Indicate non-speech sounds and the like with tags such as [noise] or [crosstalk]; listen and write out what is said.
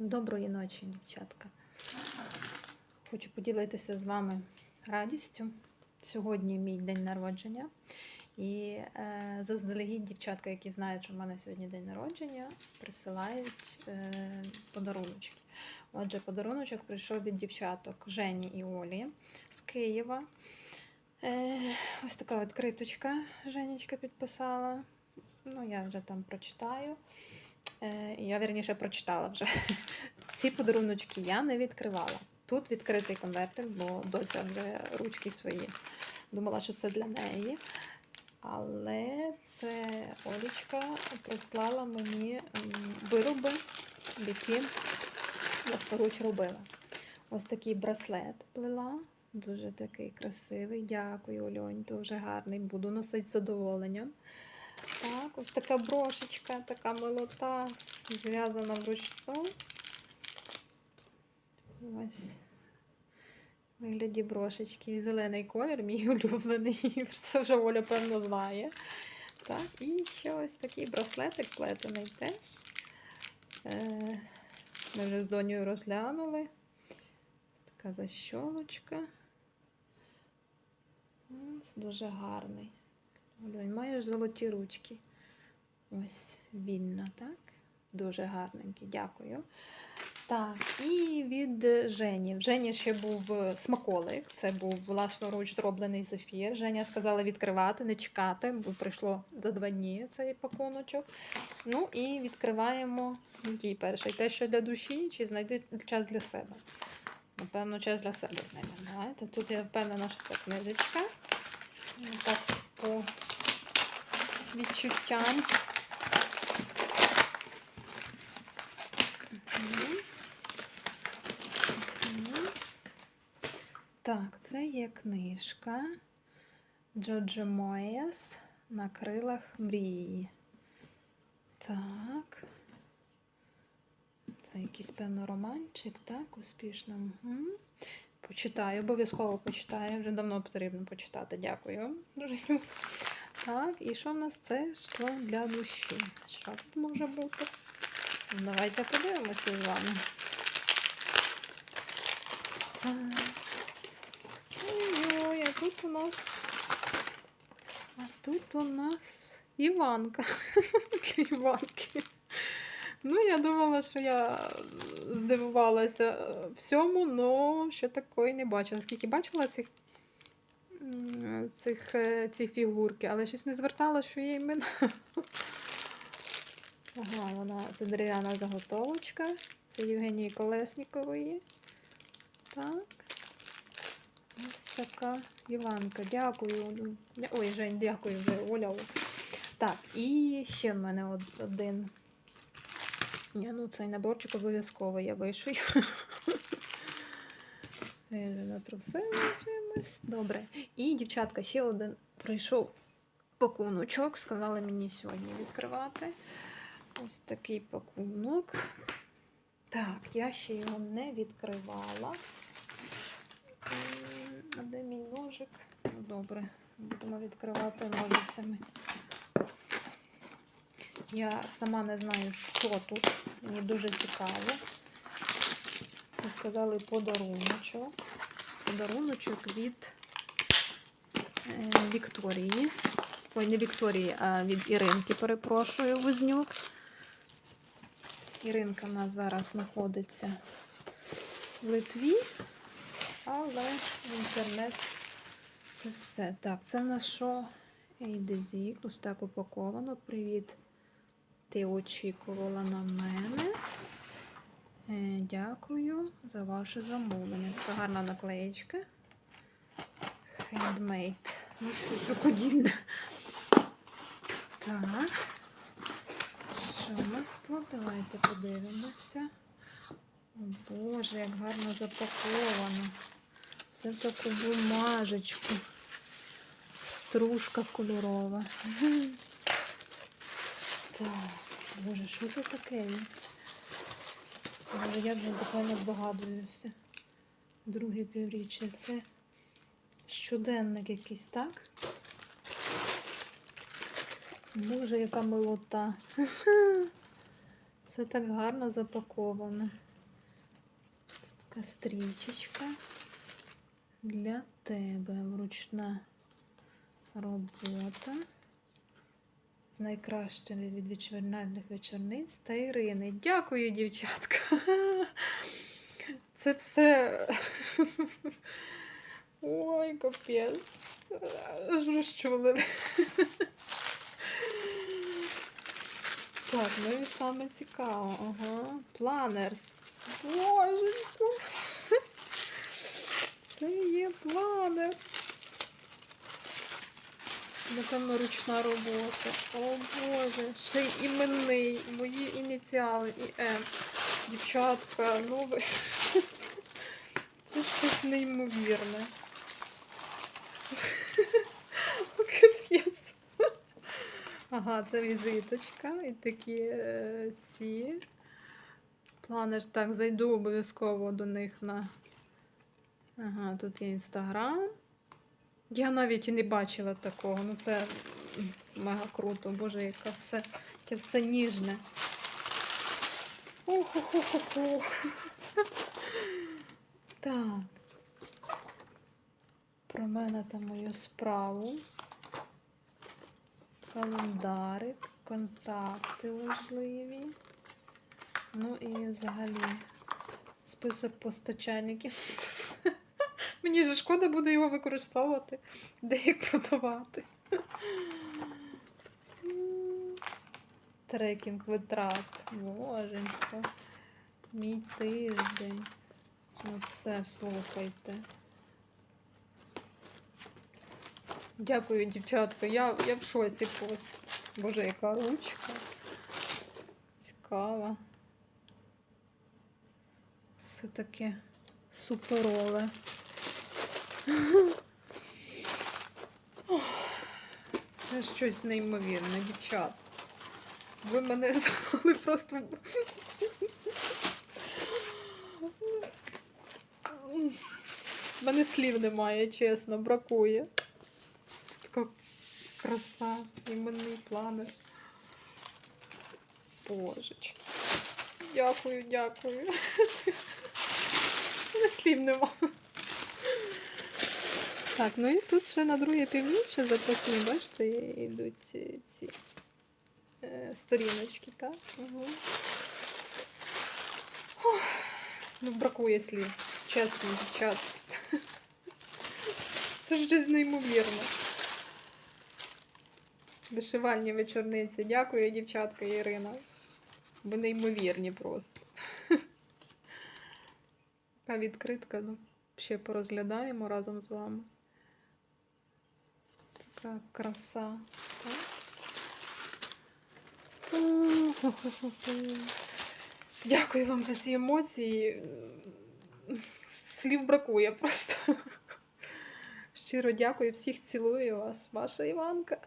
Доброї ночі, дівчатка. Хочу поділитися з вами радістю. Сьогодні мій день народження. І е, заздалегідь дівчатка, які знають, що в мене сьогодні день народження, присилають е, подаруночки. Отже, подаруночок прийшов від дівчаток Жені і Олі з Києва. Е, ось така відкриточка Женечка підписала. Ну, я вже там прочитаю. Е, я вірніше прочитала вже. Ці подаруночки я не відкривала. Тут відкритий конвертик, бо дося вже ручки свої. Думала, що це для неї. Але це Олічка прислала мені вироби, які я поруч робила. Ось такий браслет плела. Дуже такий красивий. Дякую, Ольонь, дуже гарний. Буду носити задоволенням. Так, ось така брошечка, така милота, зв'язана вручну. Ось. Вигляді брошечки. І зелений колір, мій [laughs] улюблений. Це вже Оля, певно, знає. Так, і ще ось такий браслетик плетений теж. Е, Ми вже з донею розглянули. Ось така защолочка. Ось дуже гарний. Олюнь, маєш золоті ручки. Ось вільна, так? Дуже гарненький, дякую. Так, і від Жені. В Жені ще був е, смаколик. Це був власноруч зроблений зефір. Женя сказала відкривати, не чекати, бо прийшло за два дні цей пакуночок. Ну і відкриваємо який перший. Те, що для душі, чи знайти час для себе. Напевно, час для себе знайдемо. Давайте. Тут я впевнена, що це книжечка. Так, по відчуттям. Так, це є книжка Джоджо Моєс на крилах мрії. Так. Це якийсь певно романчик, так, успішно. Угу. Почитаю, обов'язково почитаю. Вже давно потрібно почитати. Дякую. Дуже. Так, і що в нас це? Що для душі? Що тут може бути? Давайте подивимося з вами. Ой-ой, а тут у нас. А тут у нас Іванка. [laughs] Іванки. Ну, я думала, що я здивувалася всьому, але ще такої не бачила. Скільки бачила цих, цих, е, ці фігурки, але щось не звертала, що є імена. Ага, вона це дерев'яна заготовочка. Це Євгенії Колеснікової. Так. Ось така Іванка. Дякую. Ой, Жень, дякую вже, Оля. Так, і ще в мене один. Ні, ну цей наборчик обов'язково я вишию. Я чимось. Добре. І, дівчатка, ще один пройшов пакуночок. Сказали мені сьогодні відкривати. Ось такий пакунок. Так, я ще його не відкривала. А де мій ножик? Ну, добре, будемо відкривати ножицями. Я сама не знаю, що тут. Мені дуже цікаво. Це сказали подаруночок. Подаруночок від е, Вікторії. Ой, не Вікторії, а від Іринки, перепрошую, Вознюк. Іринка в нас зараз знаходиться в Литві, але інтернет це все. Так, це в нас що? Ейдезік. Ось так упаковано. Привіт. Ти очікувала на мене. Е, Дякую за ваше замовлення. Це гарна наклеєчка. Handmade. Ну, щось рукодільне. Так. Що у нас тут? Давайте подивимося. О Боже, як гарно запаковано. Все в таку бумажечку. Стружка кольорова. Так, боже, що це таке? Але я вже буквально здогадуюся. Друге півріччя. Це щоденник якийсь, так? Боже, яка милота. Це так гарно запаковано. Така стрічечка для тебе. Вручна робота. З найкращими від вичвернальних вечорниць та Ірини. Дякую, дівчатка. Це все. Ой, капець. Аж розчулили. Так, ну і саме цікаво. Ага. Планерс. Боженько. Це є планер. Напевно, ручна робота. О Боже, ще й іменний, мої ініціали і М. Дівчатка, ну ви. [laughs] Це щось неймовірне. [laughs] Ага, це візиточка і такі е, ці. Планер, так, зайду обов'язково до них на. Ага, тут є інстаграм. Я навіть і не бачила такого. Ну це мега круто. Боже, яке все, яке все ніжне. Охо-хо-хо-хо. Так. Про мене та мою справу. Календарик, контакти важливі. Ну і взагалі список постачальників. Мені ж шкода буде його використовувати, де їх продавати. Трекінг витрат. Боженько. Мій тиждень. Ну це слухайте. Дякую, дівчатка. Я, я в шоці просто. Боже, яка ручка. Цікава. Все таке суперове. Це щось неймовірне, дівчат. Ви мене [laughs] завели просто. У мене слів немає, чесно, бракує. Така краса, іменний планер. Божечки. Дякую, дякую. [laughs] Слів нема. Так, ну і тут ще на друге півніше запасні, бачите, йдуть ці, ці е, сторіночки, так? Угу. Ну, бракує слів. Чесно, дівчат. [laughs] Це ж щось неймовірне. Вишивальні вечорниці. Дякую, дівчатка Ірина. Ви неймовірні просто. [laughs] Така відкритка, ну, ще порозглядаємо разом з вами. Така краса. Дякую вам за ці емоції. Слів бракує просто. Щиро дякую, всіх цілую вас, ваша Іванка.